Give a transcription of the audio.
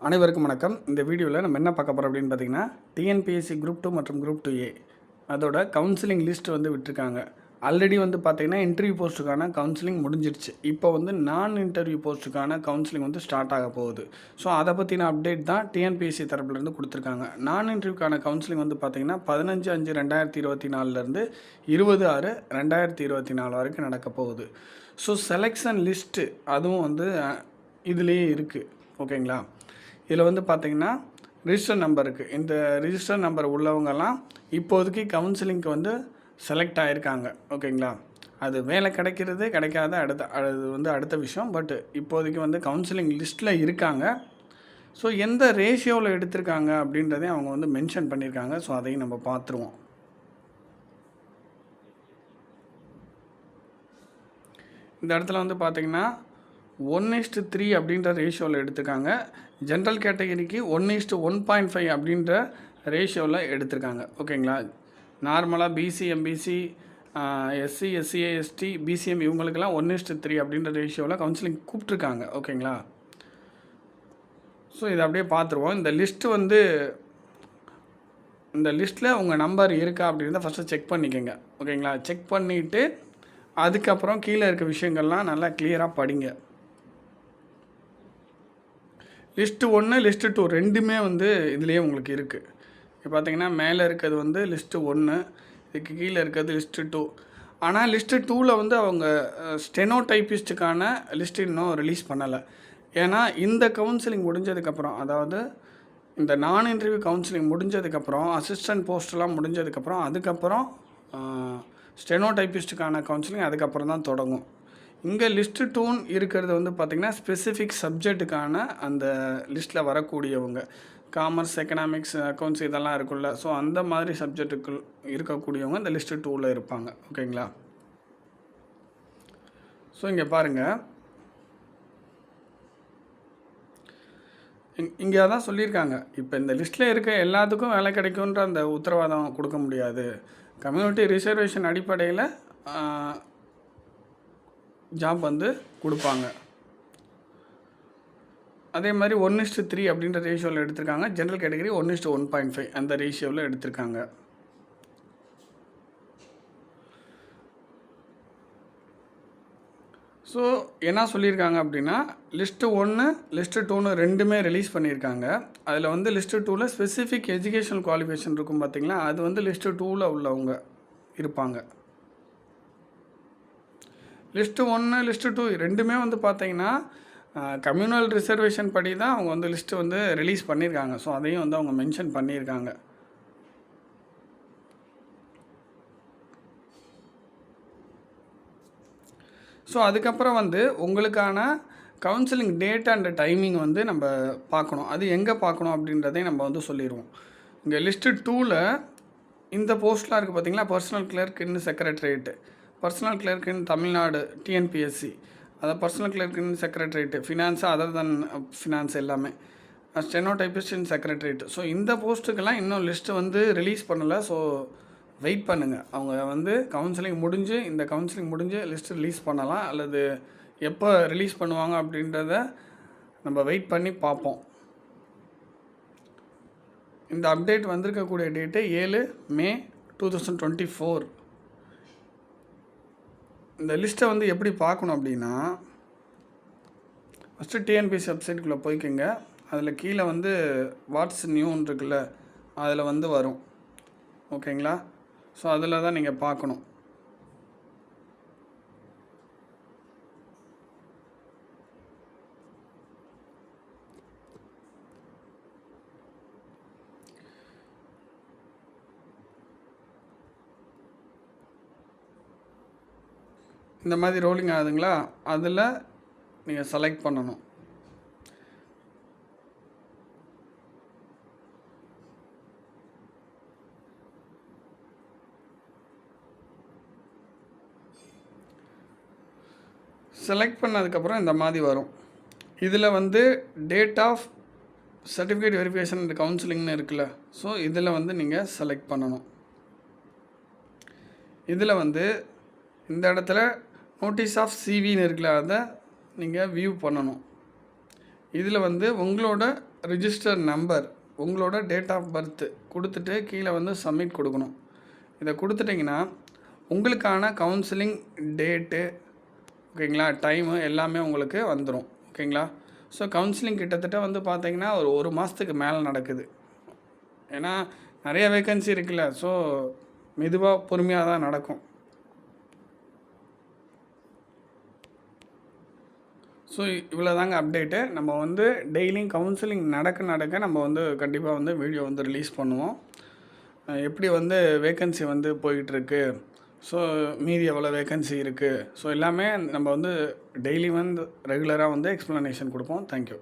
அனைவருக்கும் வணக்கம். இந்த வீடியோவில் நம்ம என்ன பார்க்க போகிறோம் அப்படின்னு பார்த்தீங்கன்னா டிஎன்பிஎஸ்சி குரூப் டூ மற்றும் குரூப் டூ ஏ அதோட கவுன்சிலிங் லிஸ்ட் வந்து விட்டுருக்காங்க. ஆல்ரெடி வந்து பார்த்திங்கன்னா இன்டர்வியூ போஸ்ட்டுக்கான கவுன்சிலிங் முடிஞ்சிருச்சு. இப்போ வந்து நான் இன்டர்வியூ போஸ்ட்டுக்கான கவுன்சிலிங் வந்து ஸ்டார்ட் ஆக போகுது. ஸோ அதை பற்றின அப்டேட் தான் டிஎன்பிஎஸ்சி தரப்புலேருந்து கொடுத்துருக்காங்க. நான் இன்டர்வியூக்கான கவுன்சிலிங் வந்து பார்த்தீங்கன்னா பதினஞ்சு அஞ்சு ரெண்டாயிரத்தி இருபத்தி நாலுலேருந்து இருபது ஆறு ரெண்டாயிரத்தி இருபத்தி நாலு வரைக்கும் நடக்க போகுது. ஸோ செலெக்ஷன் லிஸ்ட்டு அதுவும் வந்து இதுலேயே இருக்குது ஓகேங்களா இதில் வந்து பார்த்திங்கன்னா ரிஜிஸ்டர் நம்பர் இருக்குது இந்த ரிஜிஸ்டர் நம்பர் உள்ளவங்கெல்லாம் இப்போதைக்கு கவுன்சிலிங்க்கு வந்து செலக்ட் ஆகிருக்காங்க ஓகேங்களா? அது வேலை கிடைக்கிறது கிடைக்காத அடுத்த அது வந்து அடுத்த விஷயம். பட் இப்போதைக்கு வந்து கவுன்சிலிங் லிஸ்ட்டில் இருக்காங்க. ஸோ எந்த ரேஷியோவில் எடுத்திருக்காங்க அப்படின்றதையும் அவங்க வந்து மென்ஷன் பண்ணியிருக்காங்க ஸோ அதையும் நம்ம பார்த்துருவோம். இந்த இடத்துல வந்து பார்த்திங்கன்னா ஒன் இஸ்ட்டு த்ரீ அப்படின்ற ரேஷியோவில் எடுத்திருக்காங்க. ஜென்ரல் கேட்டகரிக்கு one is to one point five அப்படின்ற ரேஷியோவில் எடுத்திருக்காங்க. ஓகேங்களா நார்மலாக BC MBC SC SCA ST BCM இவங்களுக்கெல்லாம் ஒன் இஸ்ட்டு த்ரீ அப்படின்ற ரேஷியோவில் கவுன்சிலிங் கூப்பிட்ருக்காங்க ஓகேங்களா ஸோ இதை அப்படியே பார்த்துருவோம். இந்த லிஸ்ட்டு வந்து இந்த லிஸ்ட்டில் உங்கள் நம்பர் இருக்கா அப்படின்றத ஃபஸ்ட்டு செக் பண்ணிக்கோங்க. ஓகேங்களா செக் பண்ணிவிட்டு அதுக்கப்புறம் கீழே இருக்க விஷயங்கள்லாம் நல்லா கிளியராக படிங்க. லிஸ்ட்டு ஒன்று லிஸ்ட்டு டூ ரெண்டுமே வந்து இதுலேயே உங்களுக்கு இருக்குது இப்போ பார்த்தீங்கன்னா மேலே இருக்கிறது வந்து லிஸ்ட்டு ஒன்று இதுக்கு கீழே இருக்கிறது லிஸ்ட்டு டூ. ஆனால் லிஸ்ட்டு டூவில் வந்து அவங்க ஸ்டெனோ டைப்பிஸ்ட்டுக்கான லிஸ்ட் இன்னும் ரிலீஸ் பண்ணலை. ஏன்னா இந்த கவுன்சிலிங் முடிஞ்சதுக்கப்புறம் அதாவது இந்த நான் இன்டர்வியூ கவுன்சிலிங் முடிஞ்சதுக்கப்புறம் அசிஸ்டன்ட் போஸ்ட்லாம் முடிஞ்சதுக்கப்புறம் அதுக்கப்புறம் ஸ்டெனோ டைப்பிஸ்ட்டுக்கான கவுன்சிலிங் அதுக்கப்புறம் தான் தொடங்கும். இங்கே லிஸ்ட்டு டூன் இருக்கிறது வந்து பார்த்திங்கன்னா ஸ்பெசிஃபிக் சப்ஜெக்ட்டுக்கான அந்த லிஸ்ட்டில் வரக்கூடியவங்க. காமர்ஸ் எக்கனாமிக்ஸ் அக்கௌண்ட்ஸ் இதெல்லாம் இருக்குல்ல ஸோ அந்த மாதிரி சப்ஜெக்ட்டுக்குள் இருக்கக்கூடியவங்க இந்த லிஸ்ட்டு டூவில் இருப்பாங்க. ஓகேங்களா ஸோ இங்கே பாருங்கள் இங்கே தான் சொல்லியிருக்காங்க. இப்போ இந்த லிஸ்ட்டில் இருக்க எல்லாத்துக்கும் வேலை கிடைக்குன்ற அந்த உத்தரவாதம் கொடுக்க முடியாது. கம்யூனிட்டி ரிசர்வேஷன் அடிப்படையில் ஜாப் வந்து கொடுப்பாங்க. அதே மாதிரி ஒன் இஸ்ட்டு த்ரீ அப்படின்ற ரேஷியோவில் எடுத்திருக்காங்க. General category one is to one point five அந்த ரேஷியோவில் எடுத்திருக்காங்க. ஸோ என்ன சொல்லியிருக்காங்க அப்படின்னா லிஸ்ட்டு ஒன்று லிஸ்ட்டு டூன்னு ரெண்டுமே ரிலீஸ் பண்ணியிருக்காங்க. அதில் வந்து லிஸ்ட்டு டூவில் ஸ்பெசிஃபிக் எஜுகேஷனல் குவாலிஃபிகேஷன் இருக்கும் பார்த்தீங்களா அது வந்து லிஸ்ட்டு டூவில் உள்ளவங்க இருப்பாங்க. லிஸ்ட்டு ஒன்று லிஸ்ட்டு டூ ரெண்டுமே வந்து பார்த்தீங்கன்னா கம்யூனல் ரிசர்வேஷன் படி தான் அவங்க வந்து லிஸ்ட்டு வந்து ரிலீஸ் பண்ணியிருக்காங்க ஸோ அதையும் வந்து அவங்க மென்ஷன் பண்ணியிருக்காங்க ஸோ அதுக்கப்புறம் வந்து உங்களுக்கான கவுன்சிலிங் டேட் அண்ட் டைமிங் வந்து நம்ம பார்க்கணும் அது எங்கே பார்க்கணும் அப்படின்றதையும் நம்ம வந்து சொல்லிடுவோம் இங்கே லிஸ்ட்டு டூவில் இந்த போஸ்ட்லாம் இருக்குது பார்த்தீங்களா personal clerk in secretariat personal clerk in Tamil Nadu TNPSC அதாவது personal clerk in secretariat finance other than finance எல்லாமே. Steno typist in secretariat so இந்த போஸ்ட்டுக்கெல்லாம் இன்னும் லிஸ்ட்டு வந்து ரிலீஸ் பண்ணலை. ஸோ வெயிட் பண்ணுங்கள் அவங்க வந்து கவுன்சிலிங் முடிஞ்சு இந்த கவுன்சிலிங் முடிஞ்சு லிஸ்ட் ரிலீஸ் பண்ணலாம். அல்லது எப்போ ரிலீஸ் பண்ணுவாங்க அப்படின்றத நம்ம வெயிட் பண்ணி பார்ப்போம். இந்த அப்டேட் வந்திருக்கக்கூடிய டேட்டு ஏழு May two thousand twenty four இந்த லிஸ்ட்டை வந்து எப்படி பார்க்கணும் அப்படின்னா ஃபஸ்ட்டு டிஎன்பிசி வெப்சைட்டுக்குள்ளே போய்க்கோங்க. அதில் கீழே வந்து வாட்ஸ் நியூன்னு இருக்குல்ல அதில் வந்து வரும். ஓகேங்களா ஸோ அதில் தான் நீங்கள் பார்க்கணும். இந்த மாதிரி ரோலிங் ஆகுதுங்களா? அதில் நீங்கள் செலக்ட் பண்ணணும். செலக்ட் பண்ணதுக்கப்புறம் இந்த மாதிரி வரும். இதில் வந்து date of certificate verification and கவுன்சிலிங்னு இருக்குல்ல. ஸோ இதில் வந்து நீங்கள் செலக்ட் பண்ணணும். இதில் வந்து இந்த இடத்துல நோட்டீஸ் ஆஃப் சிவின்னு இருக்குல்ல அதை நீங்கள் வியூ பண்ணணும். இதில் வந்து உங்களோட ரிஜிஸ்டர் நம்பர் உங்களோட டேட் ஆஃப் பர்த்து கொடுத்துட்டு கீழே வந்து சப்மிட் கொடுக்கணும். இதை கொடுத்துட்டிங்கன்னா உங்களுக்கான கவுன்சிலிங் டேட்டு ஓகேங்களா டைமு எல்லாமே உங்களுக்கு வந்துடும் ஓகேங்களா ஸோ கவுன்சிலிங் கிட்டத்தட்ட வந்து பார்த்திங்கன்னா ஒரு ஒரு மாதத்துக்கு மேலே நடக்குது. ஏன்னா நிறைய வேகன்சி இருக்குல்ல ஸோ மெதுவாக பொறுமையாக தான் நடக்கும். ஸோ இவ்வளோ தாங்க அப்டேட்டு நம்ம வந்து டெய்லியும் கவுன்சிலிங் நடக்க நடக்க நம்ம வந்து கண்டிப்பாக வந்து வீடியோ வந்து ரிலீஸ் பண்ணுவோம். எப்படி வந்து வேக்கன்சி வந்து போயிட்டுருக்கு? ஸோ மீதி எவ்வளோ வேக்கன்சி இருக்குது ஸோ எல்லாமே நம்ம வந்து டெய்லி வந்து ரெகுலராக வந்து எக்ஸ்ப்ளனேஷன் கொடுப்போம். தேங்க்யூ